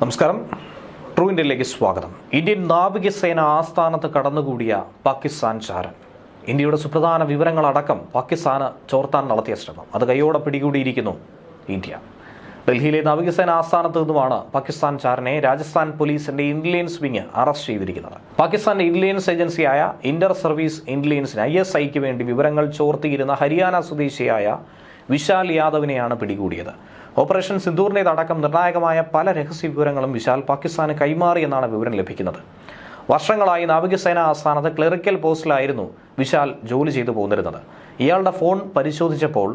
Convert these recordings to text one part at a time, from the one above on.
നമസ്കാരം. ട്രൂ ഇന്ത്യയിലേക്ക് സ്വാഗതം. ഇന്ത്യൻ നാവികസേന ആസ്ഥാനത്ത് കടന്നുകൂടിയ പാകിസ്ഥാൻ ചാരൻ. ഇന്ത്യയുടെ സുപ്രധാന വിവരങ്ങളടക്കം പാകിസ്ഥാന് ചോർത്താൻ നടത്തിയ ശ്രമം. അത് കൈയോടെ പിടികൂടിയിരിക്കുന്നു ഇന്ത്യ. ഡൽഹിയിലെ നാവികസേന ആസ്ഥാനത്ത് നിന്നുമാണ് പാകിസ്ഥാൻ ചാരനെ രാജസ്ഥാൻ പോലീസിന്റെ ഇന്റലിജൻസ് വിങ് അറസ്റ്റ് ചെയ്തിരിക്കുന്നത്. പാകിസ്ഥാന്റെ ഇന്റലിജൻസ് ഏജൻസിയായ ഇന്റർ സർവീസ് ഇന്റലിജൻസിന് ഐ എസ് ഐക്ക് വേണ്ടി വിവരങ്ങൾ ചോർത്തിയിരുന്ന ഹരിയാന സ്വദേശിയായ വിശാൽ യാദവിനെയാണ് പിടികൂടിയത്. ഓപ്പറേഷൻ സിന്ദൂറിന്റെതടക്കം നിർണായകമായ പല രഹസ്യ വിവരങ്ങളും വിശാൽ പാകിസ്ഥാന് കൈമാറിയെന്നാണ് വിവരം ലഭിക്കുന്നത്. വർഷങ്ങളായി നാവികസേന ആസ്ഥാനത്ത് ക്ലറിക്കൽ പോസ്റ്റിലായിരുന്നു വിശാൽ ജോലി ചെയ്തു പോന്നിരുന്നത്. ഇയാളുടെ ഫോൺ പരിശോധിച്ചപ്പോൾ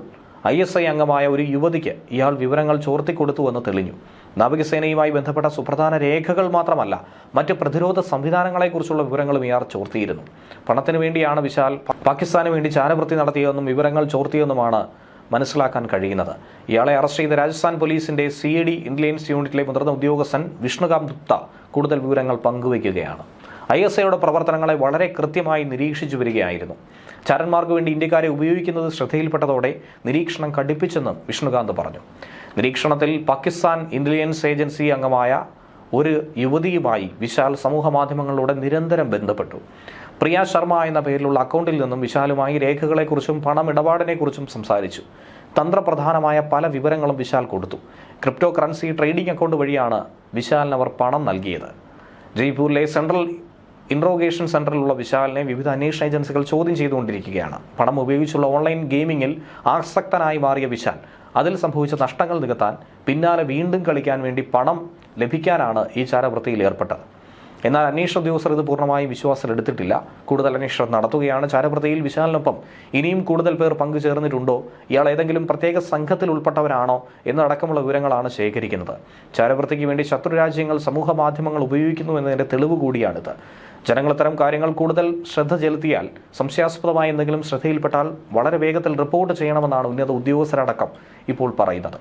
ഐ എസ് ഐ അംഗമായ ഒരു യുവതിക്ക് ഇയാൾ വിവരങ്ങൾ ചോർത്തിക്കൊടുത്തുവെന്ന് തെളിഞ്ഞു. നാവികസേനയുമായി ബന്ധപ്പെട്ട സുപ്രധാന രേഖകൾ മാത്രമല്ല മറ്റ് പ്രതിരോധ സംവിധാനങ്ങളെക്കുറിച്ചുള്ള വിവരങ്ങളും ഇയാൾ ചോർത്തിയിരുന്നു. പണത്തിനു വേണ്ടിയാണ് വിശാൽ പാകിസ്ഥാന് വേണ്ടി ചാരവൃത്തി നടത്തിയതെന്നും വിവരങ്ങൾ ചോർത്തിയെന്നുമാണ് മനസ്സിലാക്കാൻ കഴിയുന്നത്. ഇയാളെ അറസ്റ്റ് ചെയ്ത രാജസ്ഥാൻ പോലീസിന്റെ സി ഡി ഇന്റലിജൻസ് യൂണിറ്റിലെ മുതിർന്ന ഉദ്യോഗസ്ഥൻ വിഷ്ണുകാന്ത് ഗുപ്ത കൂടുതൽ വിവരങ്ങൾ പങ്കുവയ്ക്കുകയാണ്. ഐ എസ് ഐയുടെ പ്രവർത്തനങ്ങളെ വളരെ കൃത്യമായി നിരീക്ഷിച്ചു വരികയായിരുന്നു. ചരന്മാർക്ക് വേണ്ടി ഇന്ത്യക്കാരെ ഉപയോഗിക്കുന്നത് ശ്രദ്ധയിൽപ്പെട്ടതോടെ നിരീക്ഷണം കടുപ്പിച്ചെന്നും വിഷ്ണുകാന്ത് പറഞ്ഞു. നിരീക്ഷണത്തിൽ പാകിസ്ഥാൻ ഇന്റലിജൻസ് ഏജൻസി അംഗമായ ഒരു യുവതിയുമായി വിശാൽ സമൂഹ മാധ്യമങ്ങളിലൂടെ നിരന്തരം ബന്ധപ്പെട്ടു. പ്രിയ ശർമ്മ എന്ന പേരിലുള്ള അക്കൗണ്ടിൽ നിന്നും വിശാലുമായി രേഖകളെക്കുറിച്ചും പണമിടപാടിനെക്കുറിച്ചും സംസാരിച്ചു. തന്ത്രപ്രധാനമായ പല വിവരങ്ങളും വിശാൽ കൊടുത്തു. ക്രിപ്റ്റോ കറൻസി ട്രേഡിംഗ് അക്കൗണ്ട് വഴിയാണ് വിശാലിന് അവർ പണം നൽകിയത്. ജയ്പൂരിലെ സെൻട്രൽ ഇൻട്രോഗേഷൻ സെന്ററിലുള്ള വിശാലിനെ വിവിധ അന്വേഷണ ഏജൻസികൾ ചോദ്യം ചെയ്തുകൊണ്ടിരിക്കുകയാണ്. പണം ഉപയോഗിച്ചുള്ള ഓൺലൈൻ ഗെയിമിംഗിൽ ആസക്തനായി മാറിയ വിശാൽ അതിൽ സംഭവിച്ച നഷ്ടങ്ങൾ നികത്താൻ പിന്നാലെ വീണ്ടും കളിക്കാൻ വേണ്ടി പണം ലഭിക്കാനാണ് ഈ ചാരവൃത്തിയിൽ ഏർപ്പെട്ടത്. എന്നാൽ അന്വേഷണ ഉദ്യോഗസ്ഥർ ഇത് പൂർണമായും വിശ്വാസത്തിലെടുത്തിട്ടില്ല. കൂടുതൽ അന്വേഷണം നടത്തുകയാണ് ചാരപ്രതിയിൽ വിശാലിനൊപ്പം. ഇനിയും കൂടുതൽ പേർ പങ്കുചേർന്നിട്ടുണ്ടോ? ഇയാൾ ഏതെങ്കിലും പ്രത്യേക സംഘത്തിൽ ഉൾപ്പെട്ടവരാണോ എന്നടക്കമുള്ള വിവരങ്ങളാണ് ശേഖരിക്കുന്നത്. ചാരപ്രതിക്ക് വേണ്ടി ശത്രു രാജ്യങ്ങൾ സമൂഹ മാധ്യമങ്ങൾ ഉപയോഗിക്കുന്നു എന്നതിന്റെ തെളിവ് കൂടിയാണിത്. ജനങ്ങൾ ഇത്തരം കാര്യങ്ങൾ കൂടുതൽ ശ്രദ്ധ ചെലുത്തിയാൽ സംശയാസ്പദമായ എന്തെങ്കിലും ശ്രദ്ധയിൽപ്പെട്ടാൽ വളരെ വേഗത്തിൽ റിപ്പോർട്ട് ചെയ്യണമെന്നാണ് ഉന്നത ഉദ്യോഗസ്ഥരടക്കം ഇപ്പോൾ പറയുന്നത്.